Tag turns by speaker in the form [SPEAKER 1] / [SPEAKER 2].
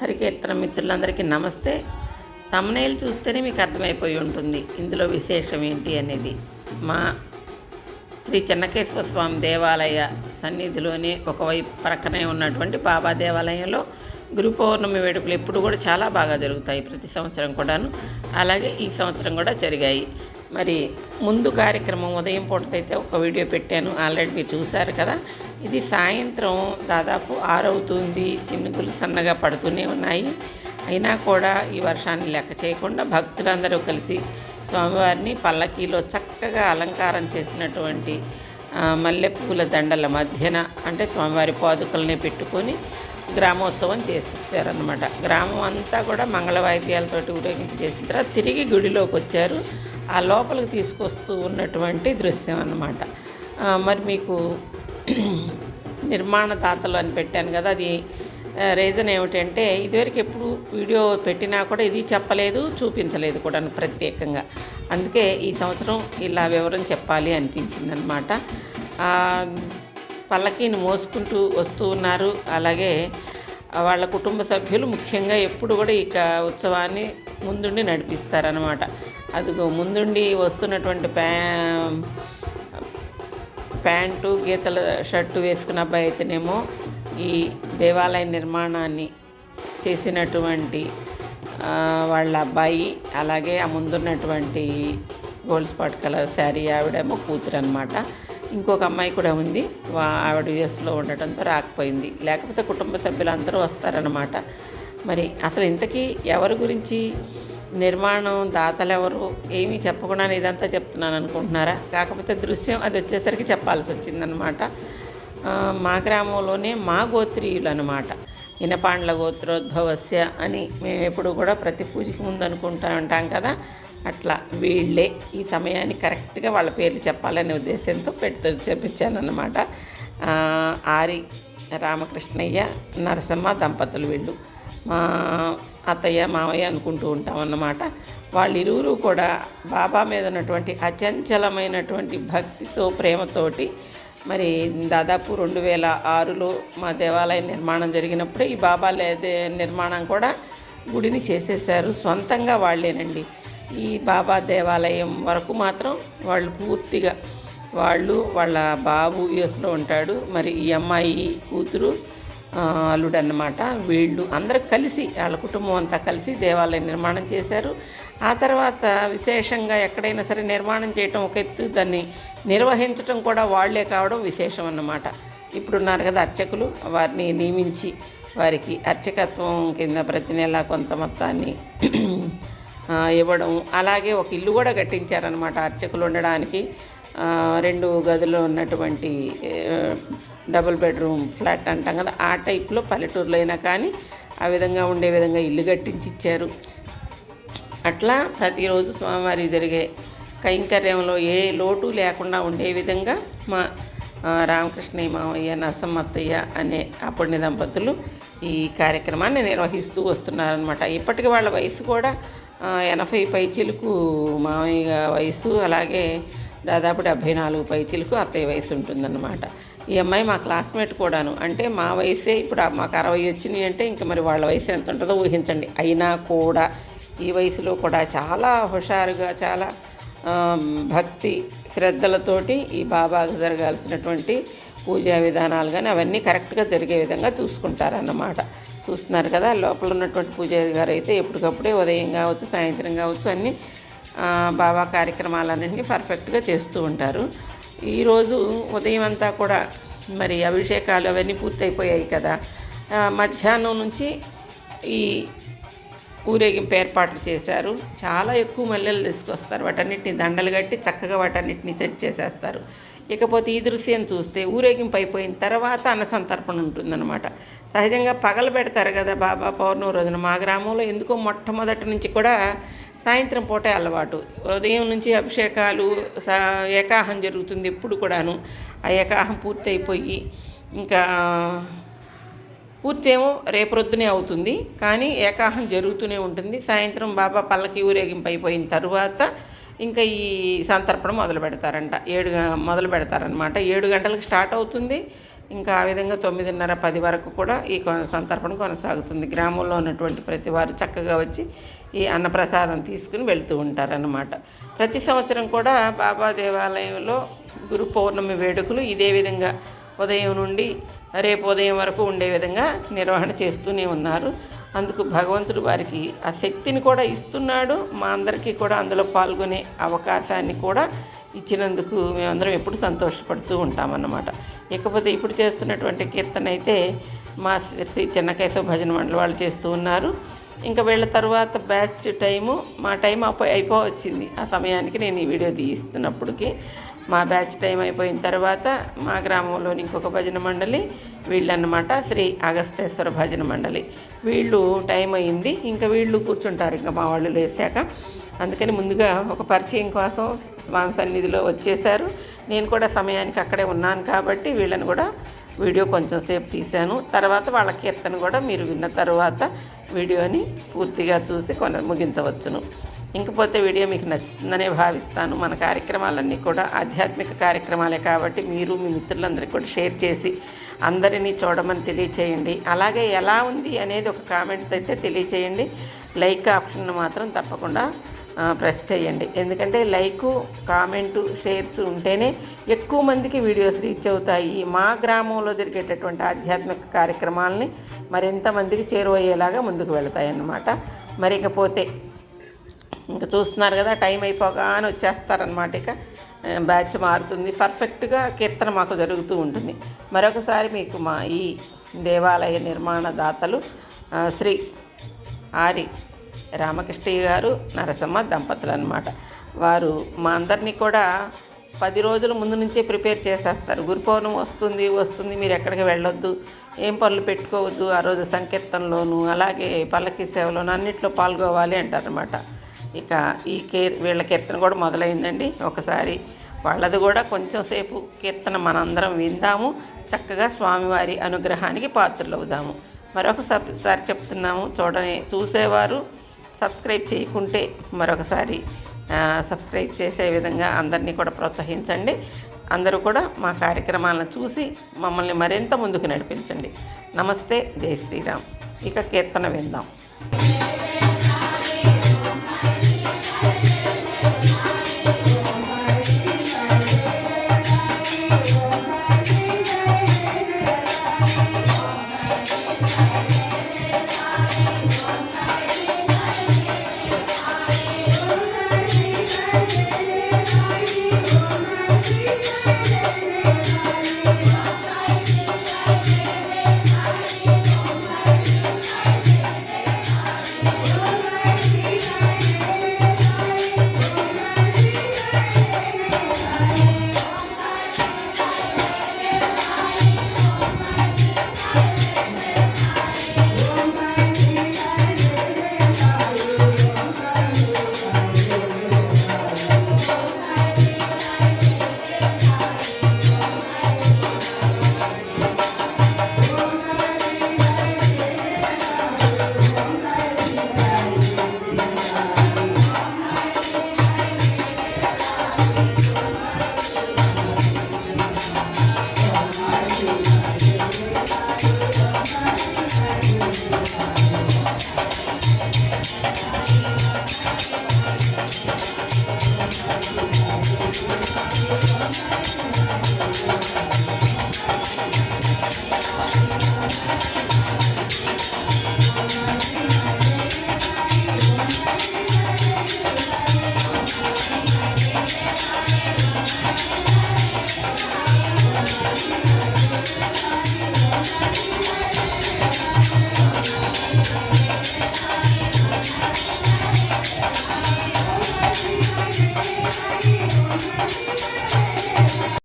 [SPEAKER 1] హరికీర్తన మిత్రులందరికీ నమస్తే. తమ్నేల్ చూస్తేనే మీకు అర్థమైపోయి ఉంటుంది. ఇందులో విశేషం ఏంటి అనేది మా శ్రీ చెన్నకేశ్వర స్వామి దేవాలయ సన్నిధిలోనే ఒకవైపు ప్రక్కనే ఉన్నటువంటి బాబా దేవాలయంలో గురు పౌర్ణమి వేడుకలు ఎప్పుడు కూడా చాలా బాగా జరుగుతాయి ప్రతి సంవత్సరం కూడాను. అలాగే ఈ సంవత్సరం కూడా జరిగాయి. మరి ముందు కార్యక్రమం ఉదయం పూటైతే ఒక వీడియో పెట్టాను. ఆల్రెడీ మీరు చూశారు కదా. ఇది సాయంత్రం దాదాపు ఆరవుతుంది. చినుకులు సన్నగా పడుతూనే ఉన్నాయి. అయినా కూడా ఈ వర్షాన్ని లెక్క చేయకుండా భక్తులందరూ కలిసి స్వామివారిని పల్లకీలో చక్కగా అలంకారం చేసినటువంటి మల్లెపూల దండల మధ్యన అంటే స్వామివారి పాదుకల్ని పెట్టుకొని గ్రామోత్సవం చేసిచ్చారనమాట గ్రామం అంతా కూడా మంగళ వాయిద్యాలతోటి ఊరేగింపు చేసిన తర్వాత తిరిగి గుడిలోకి వచ్చారు ఆ లోపలికి తీసుకొస్తూ ఉన్నటువంటి దృశ్యం అన్నమాట. మరి మీకు నిర్మాణ తాతలు అని పెట్టాను కదా అది రీజన్ ఏమిటంటే ఇదివరకు ఎప్పుడు వీడియో పెట్టినా కూడా ఇది చెప్పలేదు చూపించలేదు కూడా ప్రత్యేకంగా. అందుకే ఈ సంవత్సరం ఇలా వివరం చెప్పాలి అనిపించింది అనమాట పల్లకీని మోసుకుంటూ వస్తూ ఉన్నారు. అలాగే వాళ్ళ కుటుంబ సభ్యులు ముఖ్యంగా ఎప్పుడు కూడా ఇక ఉత్సవాన్ని ముందుండి నడిపిస్తారనమాట అదిగో ముందుండి వస్తున్నటువంటి ప్యా ప్యాంటు గీతల షర్టు వేసుకున్న అబ్బాయి అయితేనేమో ఈ దేవాలయ నిర్మాణాన్ని చేసినటువంటి వాళ్ళ అబ్బాయి అలాగే ఆ ముందున్నటువంటి గోల్డ్ స్పాట్ కలర్ శారీ ఆవిడేమో కూతురు అనమాట ఇంకొక అమ్మాయి కూడా ఉంది వా- ఆవిడ యుఎస్లో ఉండటంతో రాకపోయింది. లేకపోతే కుటుంబ సభ్యులందరూ వస్తారనమాట మరి అసలు ఇంతకీ ఎవరి గురించి నిర్మాణం దాతలు ఎవరు ఏమీ చెప్పకుండా ఇదంతా చెప్తున్నాను అనుకుంటున్నారా? కాకపోతే దృశ్యం అది వచ్చేసరికి చెప్పాల్సి వచ్చిందనమాట మా గ్రామంలోనే మా గోత్రీయులు అనమాట ఇనపాండ్ల గోత్రోద్భవస్య అని మేము ఎప్పుడు కూడా ప్రతి పూజకి ముందు అనుకుంటా ఉంటాం కదా. అట్లా వీళ్ళే ఈ సమయాన్ని కరెక్ట్గా వాళ్ళ పేర్లు చెప్పాలనే ఉద్దేశంతో పెడుతూ చెప్పించానమాట ఆరి రామకృష్ణయ్య నరసమ్మ దంపతులు వీళ్ళు. మా అత్తయ్య మామయ్య అనుకుంటూ ఉంటాం అన్నమాట. వాళ్ళిరువురు కూడా బాబా మీద ఉన్నటువంటి అచంచలమైనటువంటి భక్తితో ప్రేమతోటి మరి దాదాపు రెండు వేల ఆరులో మా దేవాలయ నిర్మాణం జరిగినప్పుడే ఈ బాబా లేదే నిర్మాణం కూడా గుడిని చేసేసారు సొంతంగా వాళ్ళేనండి. ఈ బాబా దేవాలయం వరకు మాత్రం వాళ్ళు పూర్తిగా వాళ్ళు వాళ్ళ బాబు యుఎస్లో ఉంటాడు. మరి ఈ అమ్మాయి కూతురు అల్లుడు అన్నమాట వీళ్ళు అందరూ కలిసి వాళ్ళ కుటుంబం అంతా కలిసి దేవాలయం నిర్మాణం చేశారు. ఆ తర్వాత విశేషంగా ఎక్కడైనా సరే నిర్మాణం చేయటం ఒక ఎత్తు దాన్ని నిర్వహించటం కూడా వాళ్ళే కావడం విశేషం అన్నమాట. ఇప్పుడున్నారు కదా అర్చకులు వారిని నియమించి వారికి అర్చకత్వం కింద ప్రతి నెల కొంత మొత్తాన్ని ఇవ్వడం. అలాగే ఒక ఇల్లు కూడా కట్టించారనమాట అర్చకులు ఉండడానికి. రెండు గదులు ఉన్నటువంటి డబుల్ బెడ్రూమ్ ఫ్లాట్ అంటాం కదా ఆ టైప్లో పల్లెటూరులో అయినా కానీ ఆ విధంగా ఉండే విధంగా ఇల్లు కట్టించి ఇచ్చారు అట్లా ప్రతిరోజు స్వామివారి జరిగే కైంకర్యంలో ఏ లోటు లేకుండా ఉండే విధంగా మా రామకృష్ణయ్య మామయ్య నరసమ్మత్తయ్య అనే అప్పుడిని దంపతులు ఈ కార్యక్రమాన్ని నిర్వహిస్తూ వస్తున్నారనమాట ఇప్పటికి వాళ్ళ వయసు కూడా ఎనభై పైచిలకు మామయ్య వయసు అలాగే దాదాపు డెబ్భై నాలుగు పైచిలకు అత్తయ్య వయసు ఉంటుందన్నమాట. ఈ అమ్మాయి మా క్లాస్మేట్ కూడాను. అంటే మా వయసే ఇప్పుడు మాకు అరవై వచ్చినాయి అంటే ఇంకా మరి వాళ్ళ వయసు ఎంత ఉంటుందో ఊహించండి. అయినా కూడా ఈ వయసులో కూడా చాలా హుషారుగా చాలా భక్తి శ్రద్ధలతోటి ఈ బాబాకు జరగాల్సినటువంటి పూజా విధానాలు కానీ అవన్నీ కరెక్ట్గా జరిగే విధంగా చూసుకుంటారన్నమాట. చూస్తున్నారు కదా లోపల ఉన్నటువంటి పూజారి గారు అయితే ఎప్పటికప్పుడే ఉదయం కావచ్చు సాయంత్రం కావచ్చు అన్నీ బాబా కార్యక్రమాలన్నింటినీ పర్ఫెక్ట్గా చేస్తూ ఉంటారు. ఈరోజు ఉదయం అంతా కూడా మరి అభిషేకాలు అవన్నీ పూర్తయిపోయాయి కదా. మధ్యాహ్నం నుంచి ఈ ఊరేగింపు ఏర్పాట్లు చేశారు. చాలా ఎక్కువ మల్లెలు తీసుకొస్తారు వాటన్నిటిని దండలు కట్టి చక్కగా వాటన్నిటిని సెట్ చేసేస్తారు. ఇకపోతే ఈ దృశ్యం చూస్తే ఊరేగింపు అయిపోయిన తర్వాత అన్నసంతర్పణ ఉంటుందన్నమాట. సహజంగా పగలు పెడతారు కదా బాబా పౌర్ణమి రోజున. మా గ్రామంలో ఎందుకో మొట్టమొదటి నుంచి కూడా సాయంత్రం పూటే అలవాటు. ఉదయం నుంచి అభిషేకాలు సా ఏకాహం జరుగుతుంది ఎప్పుడు కూడాను. ఆ ఏకాహం పూర్తి అయిపోయి ఇంకా పూర్తి ఏమో రేపొద్దునే అవుతుంది. కానీ ఏకాహం జరుగుతూనే ఉంటుంది. సాయంత్రం బాబా పల్లకి ఊరేగింపు అయిపోయిన తర్వాత ఇంకా ఈ సంతర్పణ మొదలు పెడతారంట. ఏడు మొదలు పెడతారనమాట ఏడు గంటలకు స్టార్ట్ అవుతుంది. ఇంకా ఆ విధంగా తొమ్మిదిన్నర పది వరకు కూడా ఈ కొన సంతర్పణ కొనసాగుతుంది. గ్రామంలో ఉన్నటువంటి ప్రతి వారు చక్కగా వచ్చి ఈ అన్నప్రసాదం తీసుకుని వెళుతూ ఉంటారన్నమాట. ప్రతి సంవత్సరం కూడా బాబా దేవాలయంలో గురు పౌర్ణమి వేడుకలు ఇదే విధంగా ఉదయం నుండి రేపు ఉదయం వరకు ఉండే విధంగా నిర్వహణ చేస్తూనే ఉన్నారు. అందుకు భగవంతుడు వారికి ఆ శక్తిని కూడా ఇస్తున్నాడు. మా అందరికీ కూడా అందులో పాల్గొనే అవకాశాన్ని కూడా ఇచ్చినందుకు మేమందరం ఎప్పుడు సంతోషపడుతూ ఉంటామన్నమాట. ఇకపోతే ఇప్పుడు చేస్తున్నటువంటి కీర్తన అయితే మా శ్రీ చెన్నకేశవ భజన మండలి వాళ్ళు చేస్తూ ఉన్నారు. ఇంకా వీళ్ళ తర్వాత బ్యాచ్ టైము మా టైం అయిపో అయిపో వచ్చింది. ఆ సమయానికి నేను ఈ వీడియో తీస్తున్నప్పటికీ. మా బ్యాచ్ టైం అయిపోయిన తర్వాత మా గ్రామంలోని ఇంకొక భజన మండలి వీళ్ళన్నమాట శ్రీ అగస్తేశ్వర భజన మండలి. వీళ్ళు టైం అయింది ఇంకా వీళ్ళు కూర్చుంటారు ఇంకా మా వాళ్ళు లేచాక. అందుకని ముందుగా ఒక పరిచయం కోసం స్వామి సన్నిధిలో వచ్చేసారు నేను కూడా సమయానికి అక్కడే ఉన్నాను కాబట్టి వీళ్ళని కూడా వీడియో కొంచెం సేపు తీశాను. తర్వాత వాళ్ళ కీర్తన కూడా మీరు విన్న తర్వాత వీడియోని పూర్తిగా చూసి కొన ముగించవచ్చును. ఇంకపోతే వీడియో మీకు నచ్చుతుందనే భావిస్తాను. మన కార్యక్రమాలన్నీ కూడా ఆధ్యాత్మిక కార్యక్రమాలే కాబట్టి మీరు మీ మిత్రులందరికీ కూడా షేర్ చేసి అందరినీ చూడమని తెలియచేయండి. అలాగే ఎలా ఉంది అనేది ఒక కామెంట్ అయితే తెలియచేయండి. లైక్ ఆప్షన్ మాత్రం తప్పకుండా ప్రెస్ చేయండి. ఎందుకంటే లైకు కామెంటు షేర్స్ ఉంటేనే ఎక్కువ మందికి వీడియోస్ రీచ్ అవుతాయి. మా గ్రామంలో జరిగేటటువంటి ఆధ్యాత్మిక కార్యక్రమాలని మరింత మందికి చేరువయ్యేలాగా ముందుకు వెళతాయి అన్నమాట మరి ఇకపోతే ఇంకా చూస్తున్నారు కదా టైం అయిపోగానే వచ్చేస్తారనమాట ఇక. బ్యాచ్ మారుతుంది. పర్ఫెక్ట్గా కీర్తన మాకు జరుగుతూ ఉంటుంది. మరొకసారి మీకు మా ఈ దేవాలయ నిర్మాణ దాతలు శ్రీ ఆరి రామకృష్ణయ్య గారు నరసమ్మ దంపతులు అనమాట వారు మా అందరినీ కూడా పది రోజుల ముందు నుంచే ప్రిపేర్ చేసేస్తారు. గురు పౌర్ణమి వస్తుంది వస్తుంది మీరు ఎక్కడికి వెళ్ళొద్దు ఏం పనులు పెట్టుకోవద్దు ఆ రోజు సంకీర్తనలోను అలాగే పల్లకి సేవలోను అన్నిట్లో పాల్గొవాలి అంటారనమాట ఇక ఈ కీర్ వీళ్ళ కీర్తన కూడా మొదలైందండి. ఒకసారి వాళ్ళది కూడా కొంచెం సేపు కీర్తన మనందరం విందాము. చక్కగా స్వామివారి అనుగ్రహానికి పాత్రలవుదాము. మరొకసారి చెప్తున్నాము. చూడని చూసేవారు సబ్స్క్రైబ్ చేయకుంటే మరొకసారి సబ్స్క్రైబ్ చేసే విధంగా అందరినీ కూడా ప్రోత్సహించండి. అందరూ కూడా మా కార్యక్రమాలను చూసి మమ్మల్ని మరింత ముందుకు నడిపించండి. నమస్తే జై శ్రీరామ్. ఇక కీర్తన విందాం.